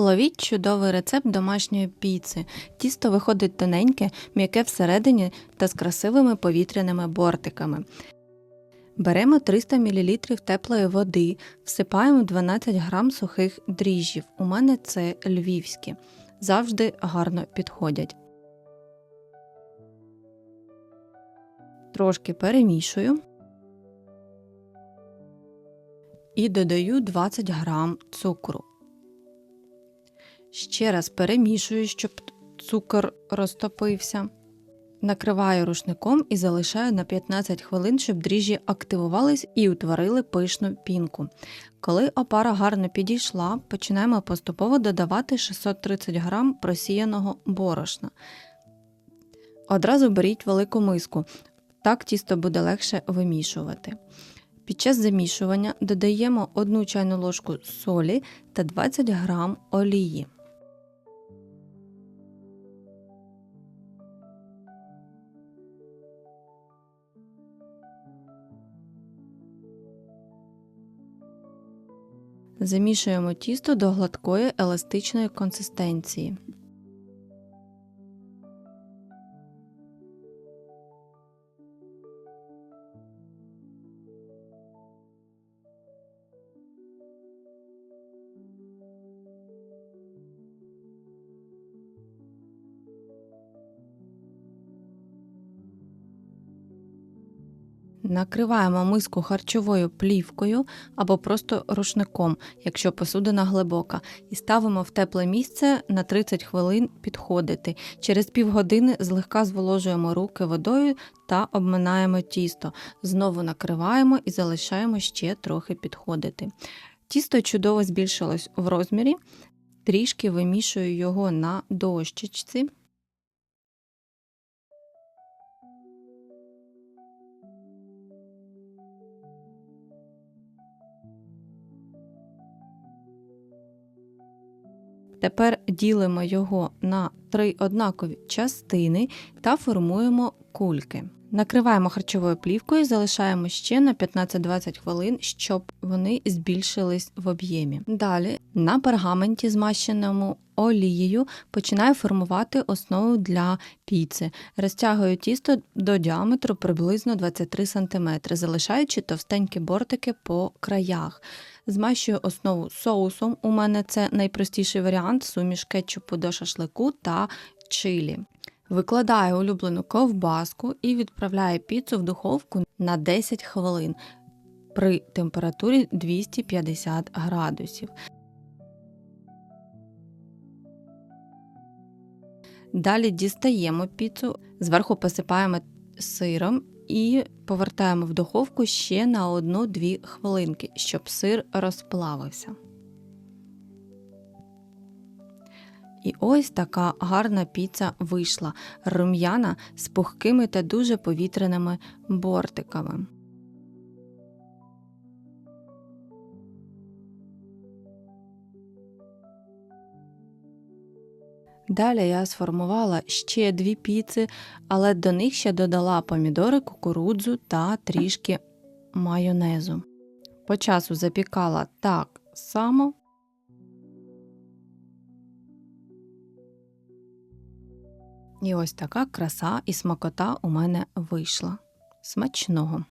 Ловіть чудовий рецепт домашньої піци. Тісто виходить тоненьке, м'яке всередині та з красивими повітряними бортиками. Беремо 300 мл теплої води, всипаємо 12 г сухих дріжджів. У мене це львівські. Завжди гарно підходять. Трошки перемішую і додаю 20 г цукру. Ще раз перемішую, щоб цукор розтопився. Накриваю рушником і залишаю на 15 хвилин, щоб дріжджі активувались і утворили пишну пінку. Коли опара гарно підійшла, починаємо поступово додавати 630 г просіяного борошна. Одразу беріть велику миску, так тісто буде легше вимішувати. Під час замішування додаємо 1 чайну ложку солі та 20 г олії. Замішуємо тісто до гладкої еластичної консистенції. Накриваємо миску харчовою плівкою або просто рушником, якщо посудина глибока, і ставимо в тепле місце на 30 хвилин підходити. Через півгодини злегка зволожуємо руки водою та обминаємо тісто. Знову накриваємо і залишаємо ще трохи підходити. Тісто чудово збільшилось в розмірі, трішки вимішую його на дощечці. Тепер ділимо його на три однакові частини та формуємо кульки. Накриваємо харчовою плівкою залишаємо ще на 15-20 хвилин, щоб вони збільшились в об'ємі. Далі на пергаменті, змащеному олією, починаю формувати основу для піци. Розтягую тісто до діаметру приблизно 23 см, залишаючи товстенькі бортики по краях. Змащую основу соусом. У мене це найпростіший варіант суміш кетчупу до шашлику та чилі. Викладаю улюблену ковбаску і відправляю піцу в духовку на 10 хвилин при температурі 250 градусів. Далі дістаємо піцу, зверху посипаємо сиром і повертаємо в духовку ще на 1-2 хвилинки, щоб сир розплавився. І ось така гарна піца вийшла, рум'яна з пухкими та дуже повітряними бортиками. Далі я сформувала ще дві піци, але до них ще додала помідори, кукурудзу та трішки майонезу. По часу запікала так само. І ось така краса і смакота у мене вийшла. Смачного!